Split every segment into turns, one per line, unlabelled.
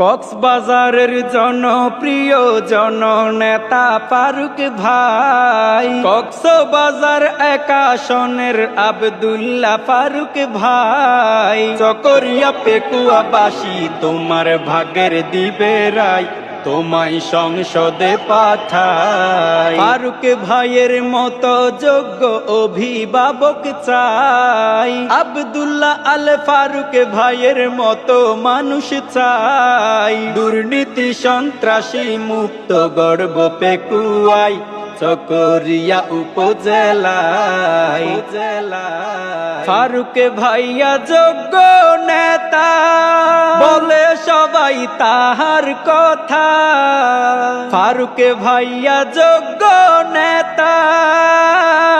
কক্সবাজারের জনপ্রিয় জননেতা ফারুক ভাই, কক্সবাজার একাশনের আবদুল্লা ফারুক ভাই। চকরিয়া পেকুয়াবাসী, তোমার ভাগের দিবে রায়। তোমায় সংসদে পাঠায় ফারুক ভাইয়ের মতো যোগ্য অভিভাবক চাই। আবদুল্লাহ আল ফারুক ভাইয়ের মতো মানুষ চাই। দুর্নীতি সন্ত্রাসী মুক্ত গর্ব পেকুয়াই চকরিয়া উপজেলায়। ফারুক ভাইয়া যোগ্য নেতা। বলে সবাই তাহার কথা। ফারুক ভাইয়া যোগ্য নেতা।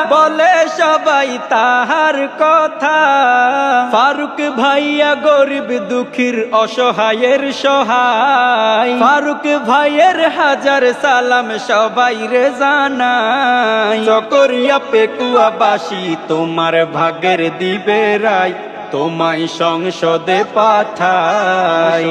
বলে সবাই তাহার কথা। ফারুক ভাইয়া গরিব দুঃখীর অসহায়ের সহায়। ফারুক ভাইয়ের হাজার সালাম সবাই রে জানাই। চকরিয়া পেকুয়াবাসী তোমার ভাগের দিবে রায়। তোমায় সংসদে পাঠাই।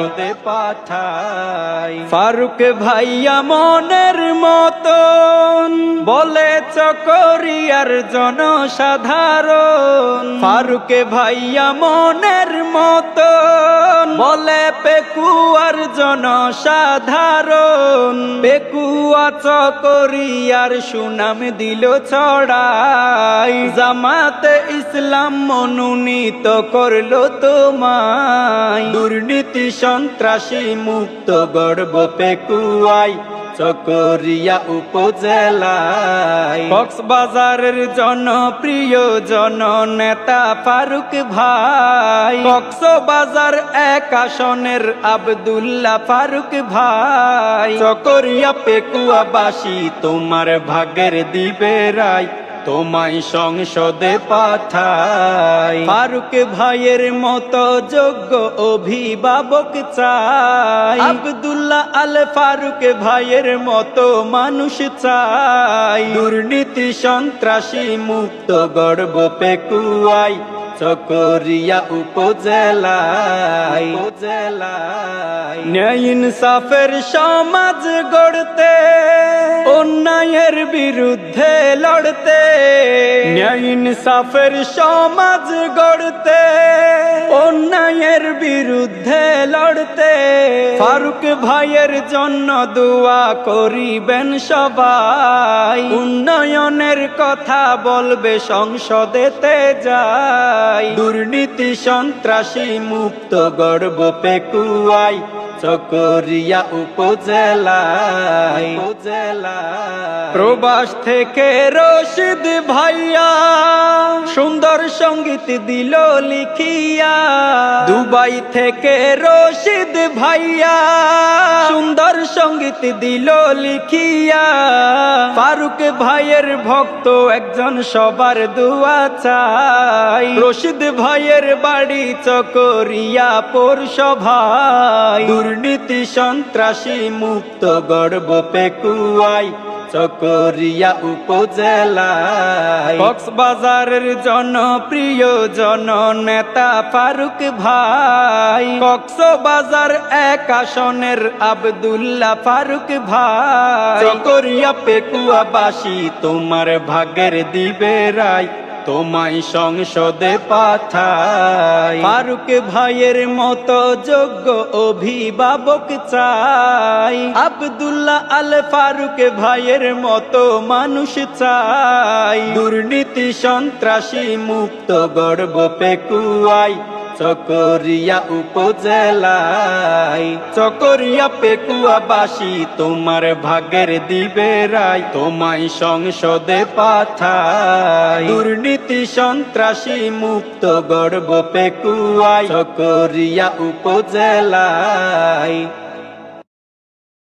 পাঠাই। ফারুক ভাইয়া মনের মতন বলে চকরিয়ার জনসাধারণ। ফারুক ভাইয়া মনের মতন বলে পেকুয়ার জনসাধারণ। পেকুয়া চকরিয়ার সুনাম দিল ছড়াই। জামাতে ইসলাম মনোনীত করল তোমায়। দুর্নীতি, সন্ত্রাসী মুক্ত গর্ব পেকুয়াই চকরিয়া উপজেলায়। কক্সবাজারের জনপ্রিয় জননেতা ফারুক ভাই। কক্সবাজার এক আসনের আবদুল্লাহ ফারুক ভাই। চকরিয়া পেকুয়াবাসী, তোমার ভাগের দিবে রায়। তোমায় সংসদে পাঠাই। ফারুক ভাইয়ের মতো যোগ্য অভিভাবক চাই। আবদুল্লাহ আল ফারুক ভাইয়ের মতো মানুষ চাই। দুর্নীতি সন্ত্রাসী মুক্ত গর্ব পেকুয়াই চকরিয়া উপজেলায়। উপজেলায় ন্যায় ইনসাফের সমাজ গড়তে অন্যায়ের বিরুদ্ধে লড়তে, ন্যায় ইনসাফের সমাজ গড়তে, অন্যায়ের বিরুদ্ধে লড়তে। ফারুক ভাইয়ের জন্য দোয়া করিবেন সবাই, উন্নয়নের কথা বলবে সংসদেতে যায় দুর্নীতি সন্ত্রাসী মুক্ত গর্ব পেকুয়াই চকরিয়া উপজেলা উপজেলা প্রবাস থেকে রশিদ ভাইয়া সুন্দর সংগীত দিল লিখিয়া দুবাই থেকে রশিদ ভাইয়া সংগীত দিল লিখিয়া। ফারুক ভাইয়ের ভক্ত একজন সবার দুয়া চাই। রশিদ ভাইয়ের বাড়ি চকরিয়া পৌরসভায়। দুর্নীতি সন্ত্রাসী মুক্ত গর্ব পেকুয়াই। চকরিয়া উপজেলায় কক্সবাজারের জনপ্রিয় জন নেতা ফারুক ভাই। কক্সবাজার এক আসনের আবদুল্লাহ ফারুক ভাই। চকরিয়া পেকুয়াবাসী তোমার ভাগের দিবে রায়। তোমায় সংসদে পাঠাই। ফারুক ভাইয়ের মতো যোগ্য অভিভাবক চাই। আবদুল্লাহ আল ফারুক ভাইয়ের মতো মানুষ চাই। দুর্নীতি সন্ত্রাসী মুক্ত গর্ব পেকুয়াই। চকরিয়া উপজেলায়, চকরিয়া পেকুয়াবাসী তোমার ভাগের দিবে রায়, তোমায় সংসদে পাঠায়। দুর্নীতি, সন্ত্রাসী, মুক্ত গর্ব পেকুয়াই চকরিয়া উপজেলায়